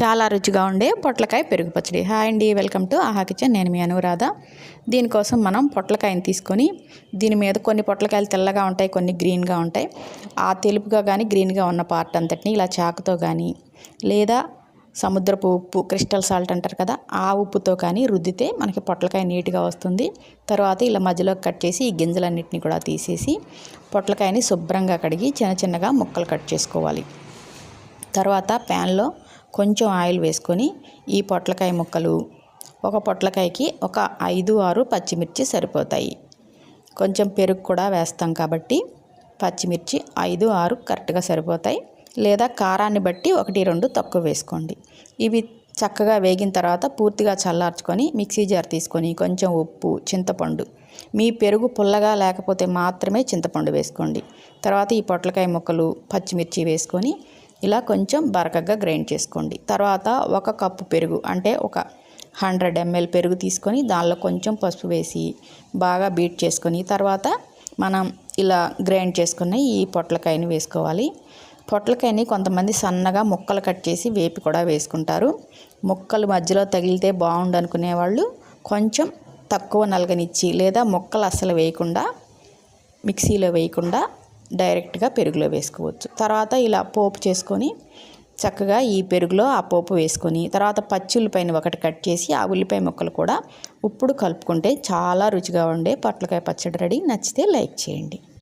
చాలా రుచిగా ఉండే పొట్లకాయ పెరుగు పచ్చడి. హాయ్ అండి వెల్కమ్ టు ఆహా కిచెన్. నేను మీ అనురాధ. దీనికోసం మనం పొట్లకాయని తీసుకొని దీని మీద కొన్ని పొట్లకాయలు తెల్లగా ఉంటాయి కొన్ని గ్రీన్గా ఉంటాయి. ఆ తెలుపుగా కానీ గ్రీన్గా ఉన్న పార్ట్ అంతటిని ఇలా చాకుతో కానీ లేదా సముద్రపు ఉప్పు క్రిస్టల్ సాల్ట్ అంటారు కదా ఆ ఉప్పుతో కానీ రుద్దితే మనకి పొట్లకాయ నీట్గా వస్తుంది. తర్వాత ఇలా మధ్యలో కట్ చేసి ఈ గింజలన్నింటినీ కూడా తీసేసి పొట్లకాయని శుభ్రంగా కడిగి చిన్న చిన్నగా ముక్కలు కట్ చేసుకోవాలి. తర్వాత ప్యాన్లో కొంచెం ఆయిల్ వేసుకొని ఈ పొట్లకాయ ముక్కలు ఒక పొట్లకాయకి ఒక ఐదు ఆరు పచ్చిమిర్చి సరిపోతాయి. కొంచెం పెరుగు కూడా వేస్తాం కాబట్టి పచ్చిమిర్చి ఐదు ఆరు కరెక్ట్గా సరిపోతాయి. లేదా కారాన్ని బట్టి ఒకటి రెండు తక్కువ వేసుకోండి. ఇవి చక్కగా వేగిన తర్వాత పూర్తిగా చల్లార్చుకొని మిక్సీ జార్ తీసుకొని కొంచెం ఉప్పు చింతపండు మీ పెరుగు పుల్లగా లేకపోతే మాత్రమే చింతపండు వేసుకోండి. తర్వాత ఈ పొట్లకాయ ముక్కలు పచ్చిమిర్చి వేసుకొని ఇలా కొంచెం బరకగా గ్రైండ్ చేసుకోండి. తర్వాత ఒక కప్పు పెరుగు అంటే ఒక హండ్రెడ్ ఎంఎల్ పెరుగు తీసుకొని దానిలో కొంచెం పసుపు వేసి బాగా బీట్ చేసుకొని తర్వాత మనం ఇలా గ్రైండ్ చేసుకున్న ఈ పొట్లకాయని వేసుకోవాలి. పొట్లకాయని కొంతమంది సన్నగా ముక్కలు కట్ చేసి వేపి కూడా వేసుకుంటారు. ముక్కలు మధ్యలో తగిలితే బాగుండు అనుకునే వాళ్ళు కొంచెం తక్కువ నలగనిచ్చి లేదా ముక్కలు అస్సలు వేయకుండా మిక్సీలో వేయకుండా డైరెక్ట్గా పెరుగులో వేసుకోవచ్చు. తర్వాత ఇలా పోపు చేసుకొని చక్కగా ఈ పెరుగులో ఆ పోపు వేసుకొని తర్వాత పచ్చి ఉల్లిపాయని ఒకటి కట్ చేసి ఆ ఉల్లిపాయ ముక్కలు కూడా ఇప్పుడు కలుపుకుంటే చాలా రుచిగా ఉండే పొట్లకాయ పచ్చడి రెడీ. నచ్చితే లైక్ చేయండి.